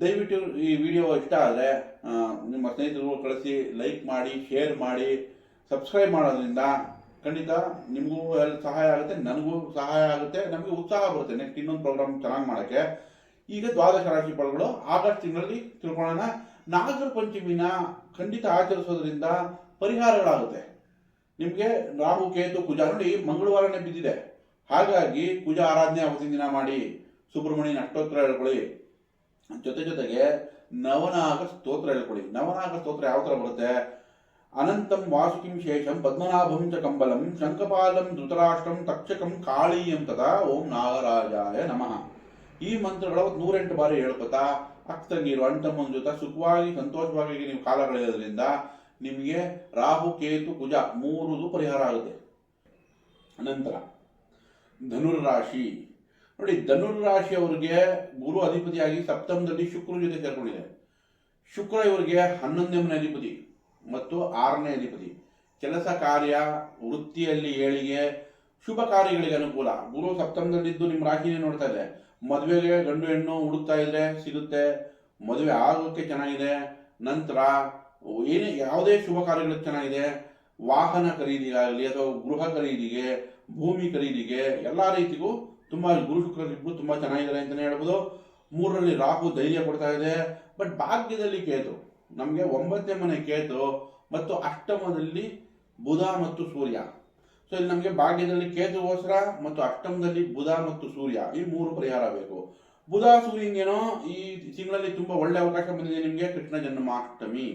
ದಯವಿಟ್ಟು ಈ ವಿಡಿಯೋ ಇಷ್ಟ ಆದರೆ ನಿಮ್ಮ ಸ್ನೇಹಿತರು ಕಳಿಸಿ ಲೈಕ್ ಮಾಡಿ ಶೇರ್ ಮಾಡಿ ಸಬ್ಸ್ಕ್ರೈಬ್ ಮಾಡೋದ್ರಿಂದ ಖಂಡಿತ ನಿಮಗೂ ಎಲ್ಲಿ ಸಹಾಯ ಆಗುತ್ತೆ, ನನಗೂ ಸಹಾಯ ಆಗುತ್ತೆ, ನಮಗೆ ಉತ್ಸಾಹ ಬರುತ್ತೆ ನೆಕ್ಸ್ಟ್ ಇನ್ನೊಂದು ಪ್ರೋಗ್ರಾಮ್ ಚೆನ್ನಾಗಿ ಮಾಡೋಕ್ಕೆ. ಈಗ ದ್ವಾದಶ ರಾಶಿ ಫಲಗಳು, ಆಗಸ್ಟ್ ತಿಂಗಳಲ್ಲಿ ತಿಳ್ಕೊಳ್ಳೋಣ. ನಾಗರ ಪಂಚಮಿನ ಖಂಡಿತ ಆಚರಿಸೋದ್ರಿಂದ ಪರಿಹಾರಗಳಾಗುತ್ತೆ. ನಿಮಗೆ ರಾಹು, ಕೇತು, ಕುಜ, ನೋಡಿ, ಮಂಗಳವಾರನೇ ಬಿದ್ದಿದೆ. ಹಾಗಾಗಿ ಕುಜ ಆರಾಧನೆ ಅವತ್ತಿನ ದಿನ ಮಾಡಿ. ಸುಬ್ರಹ್ಮಣ್ಯನ ಅಷ್ಟೋತ್ತರ ಹೇಳ್ಕೊಳ್ಳಿ ಜೊತೆ ಜೊತೆಗೆ ನವನಾಗ ಸ್ತೋತ್ರ ಹೇಳ್ಕೊಳ್ಳಿ ನವನಾಗ ಸ್ತೋತ್ರ ಯಾವ ಥರ ಬರುತ್ತೆ? ಅನಂತಂ ವಾಸುಕಿಂ ಶೇಷಂ ಪದ್ಮನಾಭಂ ಚ ಕಂಬಲಂ ಶಂಕಪಾಲಂ ಧೃತರಾಷ್ಟ್ರಂ ತಕ್ಷಕಂ ಕಾಳೀಯಂ ತದಾ ಓಂ ನಾಗರಾಜಾಯ ನಮಃ. ಈ ಮಂತ್ರಗಳ ನೂರೆಂಟು ಬಾರಿ ಹೇಳ್ಕೊತಾ ಅಕ್ತಂಗೀರು ಅಣ್ತಮ್ಮನ ಜೊತೆ ಸುಖವಾಗಿ, ಸಂತೋಷವಾಗಿ ನೀವು ಕಾಲ ಕಳೆಯೋದ್ರಿಂದ ನಿಮಗೆ ರಾಹು, ಕೇತು, ಕುಜ ಮೂರುದು ಪರಿಹಾರ ಆಗುತ್ತೆ. ಅನಂತರ ಧನುರ್ರಾಶಿ. ನೋಡಿ ಧನುರ್ರಾಶಿ ಅವರಿಗೆ ಗುರು ಅಧಿಪತಿಯಾಗಿ ಸಪ್ತಮದಲ್ಲಿ ಶುಕ್ರ ಜೊತೆ ಸೇರ್ಕೊಂಡಿದೆ. ಶುಕ್ರ ಇವರಿಗೆ ಹನ್ನೊಂದನೇ ಮನೆ ಅಧಿಪತಿ ಮತ್ತು ಆರನೇ ಅಧಿಪತಿ. ಕೆಲಸ ಕಾರ್ಯ, ವೃತ್ತಿಯಲ್ಲಿ ಏಳಿಗೆ, ಶುಭ ಕಾರ್ಯಗಳಿಗೆ ಅನುಕೂಲ. ಗುರು ಸಪ್ತಮದಲ್ಲಿದ್ದು ನಿಮ್ಮ ರಾಶಿನೇ ನೋಡ್ತಾ ಇದೆ. ಮದುವೆಗೆ ಗಂಡು ಹೆಣ್ಣು ಹುಡುಕ್ತಾ ಇದ್ರೆ ಸಿಗುತ್ತೆ. ಮದುವೆ ಆಗೋಕ್ಕೆ ಚೆನ್ನಾಗಿದೆ. ನಂತರ ಏನೇ ಯಾವುದೇ ಶುಭ ಕಾರ್ಯಗಳಿಗೆ ಚೆನ್ನಾಗಿದೆ. ವಾಹನ ಖರೀದಿಗಾಗಲಿ ಅಥವಾ ಗೃಹ ಖರೀದಿಗೆ, ಭೂಮಿ ಖರೀದಿಗೆ, ಎಲ್ಲ ರೀತಿಗೂ ತುಂಬಾ ಗುರು ಶುಕ್ರರಿಬ್ರು ತುಂಬಾ ಚೆನ್ನಾಗಿದ್ದಾರೆ ಅಂತಲೇ ಹೇಳ್ಬೋದು. ಮೂರರಲ್ಲಿ ರಾಹು ಧೈರ್ಯ ಕೊಡ್ತಾ ಇದೆ. ಬಟ್ ಭಾಗ್ಯದಲ್ಲಿ ಕೇತು. ನಮಗೆ ಒಂಬತ್ತನೇ ಮನೆ ಕೇತು ಮತ್ತು ಅಷ್ಟಮದಲ್ಲಿ ಬುಧ ಮತ್ತು ಸೂರ್ಯ. ಸೊ ಇಲ್ಲಿ ನಮಗೆ ಭಾಗ್ಯದಲ್ಲಿ ಕೇತುಗೋಸ್ಕರ ಮತ್ತು ಅಷ್ಟಮದಲ್ಲಿ ಬುಧ ಮತ್ತು ಸೂರ್ಯ. ಈ ಮೂರು ಪರಿಹಾರ ಬೇಕು. ಬುಧ ಸೂರ್ಯನಿಗೇನೋ ಈ ತಿಂಗಳಲ್ಲಿ ತುಂಬಾ ಒಳ್ಳೆ ಅವಕಾಶ ಬಂದಿದೆ ನಿಮಗೆ ಕೃಷ್ಣ ಜನ್ಮಾಷ್ಟಮಿ.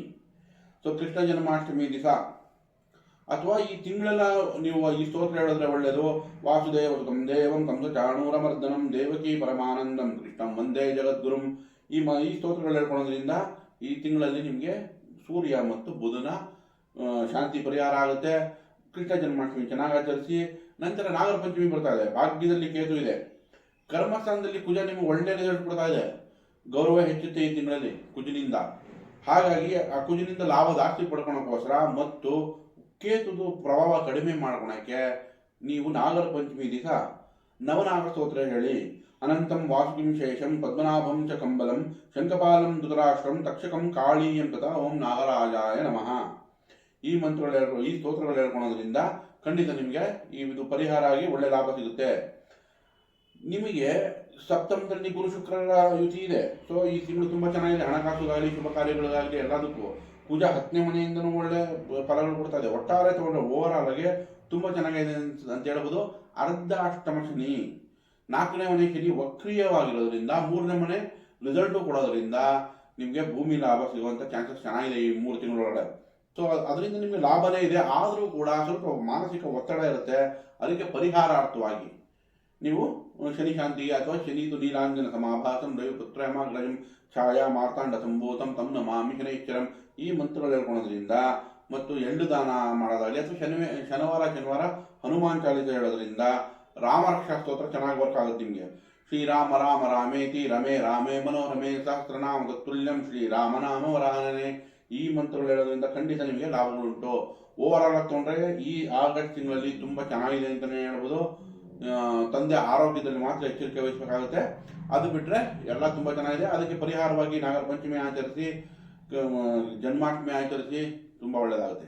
ಸೊ ಕೃಷ್ಣ ಜನ್ಮಾಷ್ಟಮಿ ದಿವಸ. ಅಥವಾ ಈ ತಿಂಗಳೆಲ್ಲ ನೀವು ಈ ಸ್ತೋತ್ರ ಹೇಳಿದ್ರೆ ಒಳ್ಳೆಯದು ವಾಸುದೇವ ಸುತಂ ದೇವಂ ಕಂಸ ಚಾಣೂರಮರ್ದನಂ ದೇವಕಿ ಪರಮಾನಂದಂ ಕೃಷ್ಣಂ ವಂದೇ ಜಗದ್ಗುರುಂ. ಈ ಮ, ಈ ಸ್ತೋತ್ರಗಳು ಹೇಳ್ಕೊಳ್ಳೋದ್ರಿಂದ ಈ ತಿಂಗಳಲ್ಲಿ ನಿಮಗೆ ಸೂರ್ಯ ಮತ್ತು ಬುಧನ ಶಾಂತಿ ಪರಿಹಾರ ಆಗುತ್ತೆ. ಕೃಷ್ಣ ಜನ್ಮಾಷ್ಟಮಿ ಚೆನ್ನಾಗಿ ಆಚರಿಸಿ. ನಂತರ ನಾಗರ ಪಂಚಮಿ ಬರ್ತಾ ಇದೆ. ಭಾಗ್ಯದಲ್ಲಿ ಕೇತು ಇದೆ. ಕರ್ಮಸ್ಥಾನದಲ್ಲಿ ಕುಜ ನಿಮಗೆ ಒಳ್ಳೆ ರಿಸಲ್ಟ್ ಕೊಡ್ತಾ ಇದೆ. ಗೌರವ ಹೆಚ್ಚುತ್ತೆ ಈ ತಿಂಗಳಲ್ಲಿ ಕುಜನಿಂದ. ಹಾಗಾಗಿ ಆ ಕುಜನಿಂದ ಲಾಭ ಜಾಸ್ತಿ ಪಡ್ಕೊಳಕ್ಕೋಸ್ಕರ ಮತ್ತು ಕೇತುದು ಪ್ರಭಾವ ಕಡಿಮೆ ಮಾಡ್ಕೊಳಕ್ಕೆ ನೀವು ನಾಗರ ಪಂಚಮಿ ದಿವಸ ನವನಾಗ ಸ್ತೋತ್ರ ಹೇಳಿ. ಅನಂತಂ ವಾಸುಕಿಂ ಶೇಷಂ ಪದ್ಮನಾಭಂ ಚ ಕಂಬಲಂ ಶಂಕಪಾಲಂ ಧೃತರಾಷ್ಟ್ರಂ ತಕ್ಷಕಂ ಕಾಳೀಯಂ ತಥಾ ಓಂ ನಾಗರಾಜಾಯ ನಮಃ. ಈ ಮಂತ್ರಗಳು ಹೇಳ್ಕೊ, ಈ ಸ್ತೋತ್ರಗಳು ಹೇಳ್ಕೊಳೋದ್ರಿಂದ ಖಂಡಿತ ನಿಮಗೆ ಈ ಇದು ಪರಿಹಾರ ಆಗಿ ಒಳ್ಳೆ ಲಾಭ ಸಿಗುತ್ತೆ. ನಿಮಗೆ ಸಪ್ತಮದಲ್ಲಿ ಗುರು ಶುಕ್ರರ ಯುತಿ ಇದೆ. ಸೊ ಈ ತಿಂಗಳು ತುಂಬಾ ಚೆನ್ನಾಗಿದೆ. ಹಣಕಾಸುಗಾಗಲಿ ಶುಭ ಕಾರ್ಯಗಳಿಗಾಗಲಿ ಎಲ್ಲದಕ್ಕೂ. ಪೂಜಾ ಹತ್ತನೇ ಮನೆಯಿಂದನೂ ಒಳ್ಳೆ ಫಲಗಳು ಕೊಡ್ತಾ ಇದೆ. ಒಟ್ಟಾರೆ ತಗೊಂಡ್ರೆ ಓವರ್ ಆಗಿ ತುಂಬಾ ಚೆನ್ನಾಗಿದೆ ಅಂತ ಅಂತ ಹೇಳ್ಬೋದು. ಅರ್ಧ ಅಷ್ಟಮ ಶನಿ ನಾಲ್ಕನೇ ಮನೆ ಶನಿ ವಕ್ರಿಯವಾಗಿರೋದ್ರಿಂದ ಮೂರನೇ ಮನೆ ರಿಸಲ್ಟು ಕೊಡೋದ್ರಿಂದ ನಿಮಗೆ ಭೂಮಿ ಲಾಭ ಸಿಗುವಂಥ ಚಾನ್ಸಸ್ ಚೆನ್ನಾಗಿದೆ ಈ ಮೂರು ತಿಂಗಳೊಳಗಡೆ. ಸೊ ಅದರಿಂದ ನಿಮಗೆ ಲಾಭನೇ ಇದೆ. ಆದರೂ ಕೂಡ ಸ್ವಲ್ಪ ಮಾನಸಿಕ ಒತ್ತಡ ಇರುತ್ತೆ. ಅದಕ್ಕೆ ಪರಿಹಾರಾರ್ಥವಾಗಿ. ನೀವು ಶನಿ ಶಾಂತಿ ಅಥವಾ ಶನಿದು ನೀಲಾಂಜನ ಸಮಾಭಾಸಂ ರವಿ ಪುತ್ರಯಮಾಗ್ರಜಂ ಛಾಯಾ ಮಾರ್ತಾಂಡ ಸಂಭೂತಂ ತಂ ನಮಾಮಿ ಶನೈಶ್ವರಂ ಈ ಮಂತ್ರಗಳು ಹೇಳ್ಕೊಳೋದ್ರಿಂದ ಮತ್ತು ಎಳ್ಳು ದಾನ ಮಾಡೋದಾಗಲಿ ಅಥವಾ ಶನಿ ಶನಿವಾರ ಶನಿವಾರ ಹನುಮಾನ್ ಚಾಲಿತ ಹೇಳೋದ್ರಿಂದ ರಾಮರಕ್ಷಾ ಸ್ತೋತ್ರ ಚೆನ್ನಾಗಿ ವರ್ಕ್ ಆಗುತ್ತೆ ನಿಮಗೆ. ಶ್ರೀರಾಮ ರಾಮ ರಾಮೇತಿ ರಮೇ ರಾಮೇ ಮನೋರಮೇ ಸಹಸ್ರನಾಮ ತತ್ತುಲ್ಯಂ ಶ್ರೀರಾಮನಾಮ ವರಾನನೆ ಈ ಮಂತ್ರಗಳು ಹೇಳೋದ್ರಿಂದ ಖಂಡಿತ ನಿಮಗೆ ಲಾಭಗಳುಂಟು ಓವರ್ ಆಲ್ ತಗೊಂಡ್ರೆ ಈ ಆಗಸ್ಟ್ ತಿಂಗಳಲ್ಲಿ ತುಂಬಾ ಚೆನ್ನಾಗಿದೆ ಅಂತಾನೆ ಹೇಳ್ಬೋದು. ತಂದೆ ಆರೋಗ್ಯದಲ್ಲಿ ಮಾತ್ರ ಎಚ್ಚರಿಕೆ ವಹಿಸಬೇಕಾಗುತ್ತೆ. ಅದು ಬಿಟ್ಟರೆ ಎಲ್ಲ ತುಂಬ ಚೆನ್ನಾಗಿದೆ. ಅದಕ್ಕೆ ಪರಿಹಾರವಾಗಿ ನಾಗರ ಪಂಚಮಿ ಆಚರಿಸಿ ಜನ್ಮಾಷ್ಟಮಿ ಆಚರಿಸಿ ತುಂಬ ಒಳ್ಳೆಯದಾಗುತ್ತೆ